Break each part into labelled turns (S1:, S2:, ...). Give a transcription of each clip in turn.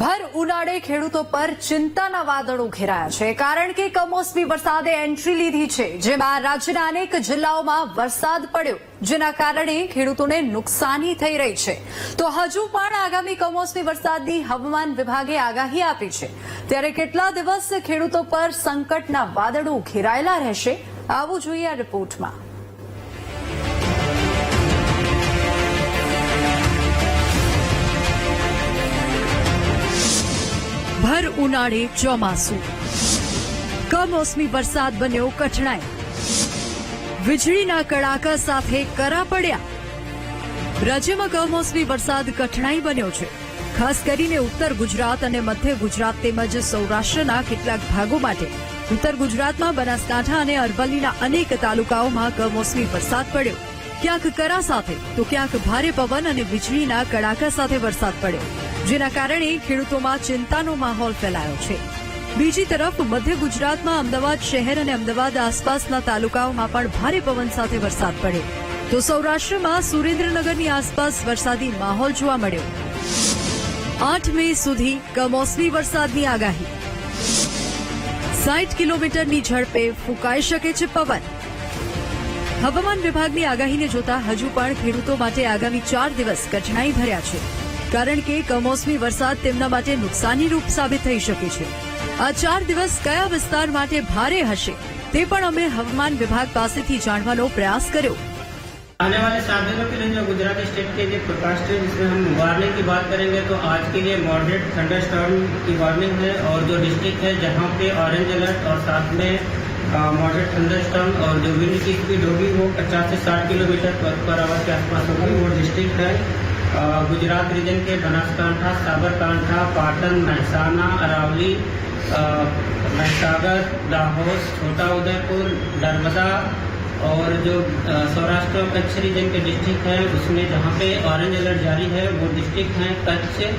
S1: ભર ઉનાળે ખેડૂતો પર ચિંતાના વાદળો ઘેરાયા છે. કારણ કે કમોસમી વરસાદે એન્ટ્રી લીધી છે, જેમાં રાજ્યના અનેક જિલ્લાઓમાં વરસાદ પડ્યો, જેના કારણે ખેડૂતોને નુકસાની થઈ રહી છે. તો હજુ પણ આગામી કમોસમી વરસાદની હવામાન વિભાગે આગાહી આપી છે. ત્યારે કેટલા દિવસ ખેડૂતો પર સંકટના વાદળો ઘેરાયેલા રહેશે, આવું જોઈએ આ રિપોર્ટમાં. ઉનાળે ચોમાસું. કમોસમી વરસાદ બન્યો કઠણાઈ. વીજળીના કડાકા સાથે કરા પડ્યા. રાજ્યમાં કમોસમી વરસાદ કઠણાઈ બન્યો છે. ખાસ કરીને ઉત્તર ગુજરાત અને મધ્ય ગુજરાત તેમજ સૌરાષ્ટ્રના કેટલાક ભાગો માટે. ઉત્તર ગુજરાતમાં બનાસકાંઠા અને અરવલ્લીના અનેક તાલુકાઓમાં કમોસમી વરસાદ પડ્યો. ક્યાંક કરા સાથે, તો ક્યાંક ભારે પવન અને વીજળીના કડાકા સાથે વરસાદ પડ્યો. જેના કારણે ખેડૂતોમાં ચિંતાનો માહોલ ફેલાયો છે. બીજી તરફ, મધ્ય ગુજરાતમાં અમદાવાદ શહેર અને અમદાવાદ આસપાસના તાલુકાઓમાં પણ ભારે પવન સાથે વરસાદ પડ્યો. તો સૌરાષ્ટ્રમાં સુરેન્દ્રનગરની આસપાસ વરસાદી માહોલ જોવા મળ્યો. આઠ મે સુધી કમોસમી વરસાદની આગાહી. સાઠ કિલોમીટરની ઝડપે ફૂંકાઈ શકે છે પવન. હવામાન વિભાગની આગાહીને જોતા હજુ પણ ખેડૂતો માટે આગામી ચાર દિવસ કઠણાઈ ભર્યા છે. કારણ કે કમોસમી વરસાદ તેમના માટે નુકસાનીરૂપ સાબિત થઈ શકે છે આ ચાર દિવસ કયા વિસ્તાર માટે ભારે હશે તે પણ અમે હવામાન વિભાગ પાસેથી જાણવાનો પ્રયાસ કર્યો
S2: आने वाले सात दिनों के लिए जो गुजरात स्टेट के जो फोरकास्ट है जिसमें हम वार्निंग की बात करेंगे तो आज के लिए मॉडरेट थंडर स्टॉर्म की वार्निंग है और जो डिस्ट्रिक्ट है जहाँ पे ऑरेंज अलर्ट और साथ में मॉडरेट थंडर स्टॉर्म और जो विंड की स्पीड होगी वो 50 से 60 किलोमीटर पर, पर आवर के आसपास होगी वो डिस्ट्रिक्ट है अ, गुजरात रीजन के बनासकांठा साबरकांठा पाटन महसाना अरावली महसागर दाहोद छोटा उदयपुर नर्मदा और जो सौराष्ट्र और कच्छ रीजन के डिस्ट्रिक्ट हैं उसमें जहाँ पे ऑरेंज अलर्ट जारी है वो डिस्ट्रिक्ट हैं कच्छ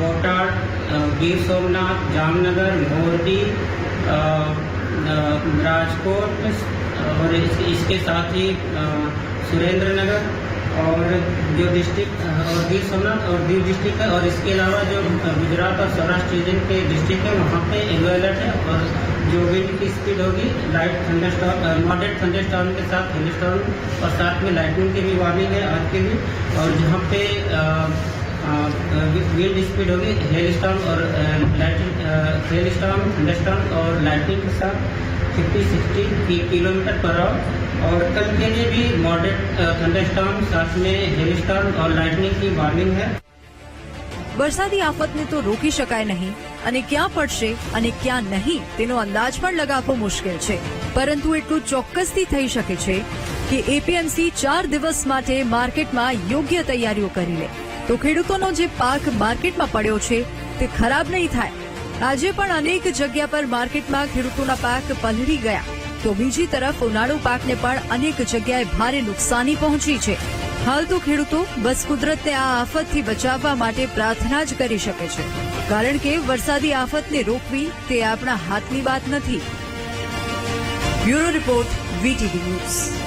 S2: बोटाड गिर सोमनाथ जामनगर मोरबी राजकोट और इस, इसके साथ ही सुरेंद्र नगर और जो डिस्ट्रिक्ट और गिर सोमनाथ और दीव डिस्ट्रिक्ट है, और इसके अलावा जो गुजरात और सौराष्ट्र रीजन के डिस्ट्रिक्ट है, वहाँ पे येलो अलर्ट है, और जो विंड की स्पीड होगी लाइट थंडरस्टॉर्म मॉडरेट थंडरस्टॉर्म के साथ थंडरस्टॉर्म और साथ में लाइटनिंग की भी वार्निंग है आज के भी, और जहाँ पे विंड स्पीड होगी हेल स्टॉर्म और लाइटिंग हेल थंडर थंडरस्टॉर्म और लाइटनिंग के साथ 50 60 किलोमीटर पर आवर और कल के लिए भी मॉडरेट थंडरस्टॉर्म साथ में हेल स्टॉर्म और लाइटनिंग की वार्निंग है
S1: વરસાદી આફતને તો રોકી શકાય નહીં અને ક્યાં પડશે અને ક્યાં નહીં તેનો અંદાજ પણ લગાવવો મુશ્કેલ છે પરંતુ એટલું ચોક્કસથી થઈ શકે છે કે એપીએમસી ચાર દિવસ માટે માર્કેટમાં યોગ્ય તૈયારીઓ કરી લે તો ખેડૂતોનો જે પાક માર્કેટમાં પડ્યો છે તે ખરાબ નહીં થાય આજે પણ અનેક જગ્યા પર માર્કેટમાં ખેડૂતોના પાક પલળી ગયા. તો બીજી તરફ ઉનાળુ પાકને પણ અનેક જગ્યાએ ભારે નુકસાની પહોંચી છે. હાલ તો ખેડૂતો બસ કુદરતને આ આફતથી બચાવવા માટે પ્રાર્થના જ કરી શકે છે. કારણ કે વરસાદી આફતને રોકવી તે આપણા હાથની વાત નથી. Bureau report VTV news.